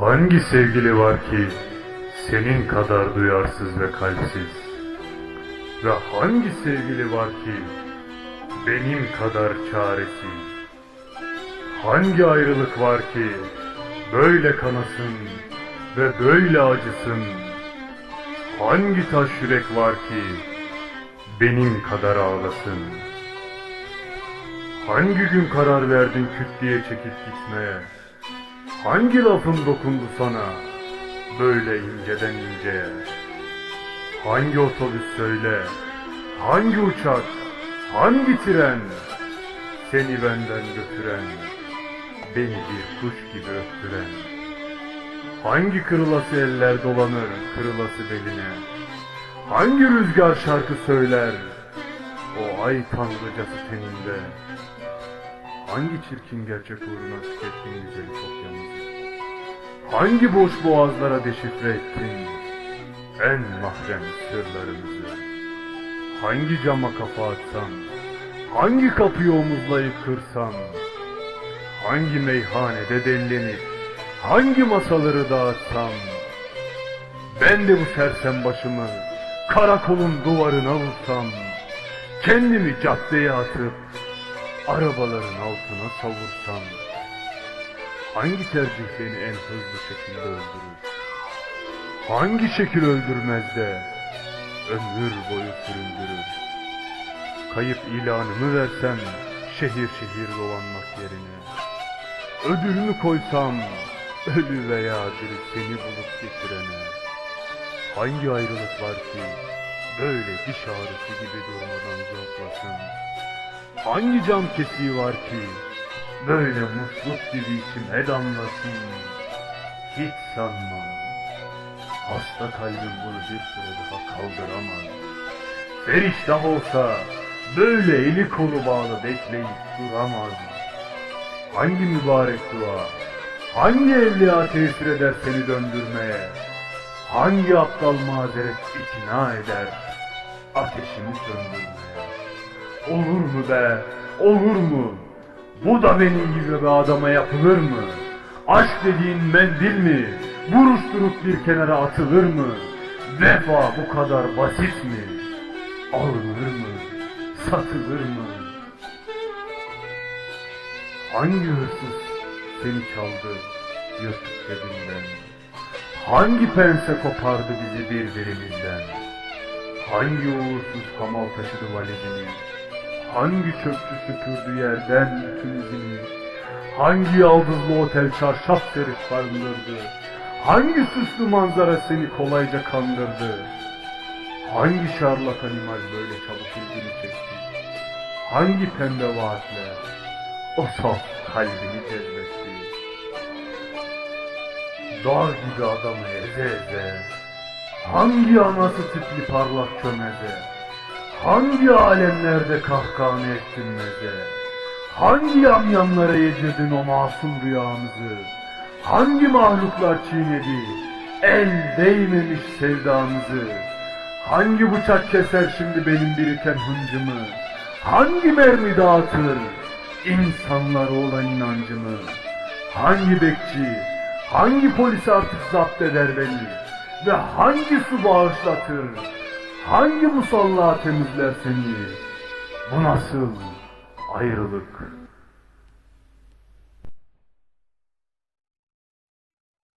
Hangi sevgili var ki senin kadar duyarsız ve kalpsiz? Ve hangi sevgili var ki benim kadar çaresiz? Hangi ayrılık var ki böyle kanasın ve böyle acısın? Hangi taş yürek var ki benim kadar ağlasın? Hangi gün karar verdin küt çekip gitmeye? Hangi lafın dokundu sana böyle inceden inceye? Hangi otobüs söyle, hangi uçak, hangi tren seni benden götüren, beni bir kuş gibi öptüren? Hangi kırılası eller dolanır kırılası beline? Hangi rüzgar şarkı söyler o ay tanrıcası teninde? Hangi çirkin gerçek uğruna tükettin güzeli yalnız? Hangi boş boğazlara deşifre ettin en mahrem sırlarımızı? Hangi cama kafa atsan, hangi kapıyı omuzlayıp kırsan, hangi meyhanede dellenip, hangi masaları dağıtsam, ben de bu sersem başımı karakolun duvarına vursam, kendimi caddeye atıp arabaların altına savursam, hangi tercih beni en hızlı şekilde öldürür? Hangi şekil öldürmez de ömür boyu süründürür? Kayıp ilanımı versem şehir şehir dolanmak yerine, ödülümü koysam ölü veya diri seni bulup getirene, hangi ayrılık var ki böyle diş ağrısı gibi durmadan uzaklasın? Hangi cam kesiği var ki böyle musluk gibi içime damlasın? Hiç sanmam. Hasta kalbim bunu bir süre daha kaldıramaz. Feriştah olsa böyle eli kolu bağlı bekleyip duramaz. Hangi mübarek dua, hangi evliya tesir eder seni döndürmeye? Hangi aptal mazeret ikna eder ateşimi söndürmeye? Olur mu be, olur mu? Bu da benim gibi bir adama yapılır mı? Aşk dediğin mendil mi? Buruşturup bir kenara atılır mı? Vefa bu kadar basit mi? Alınır mı? Satılır mı? Hangi hırsız seni çaldı yırtık cebinden? Hangi pense kopardı bizi birbirimizden? Hangi uğursuz hamal taşıdı valizini? Hangi çöpçü süpürdü yerden bütün izini? Hangi yaldızlı otel çarşaf serif barındırdı? Hangi süslü manzara seni kolayca kandırdı? Hangi şarlatan imaj böyle çabuk ilgini çekti? Hangi pembe vaatle o saf kalbini cezbetti? Dağ gibi adamı eze eze, hangi anası tipli parlak çömeze, hangi alemlerde kahkahanı ettin meze, hangi yamyamlara yedirdin o masum rüyamızı, hangi mahluklar çiğnedi, el değmemiş sevdamızı, hangi bıçak keser şimdi benim biriken hıncımı, hangi mermi dağıtır insanlara olan inancımı, hangi bekçi, hangi polis artık zapt eder beni? Ve hangi su bağışlatır, hangi musalla temizler seni, bu nasıl ayrılık,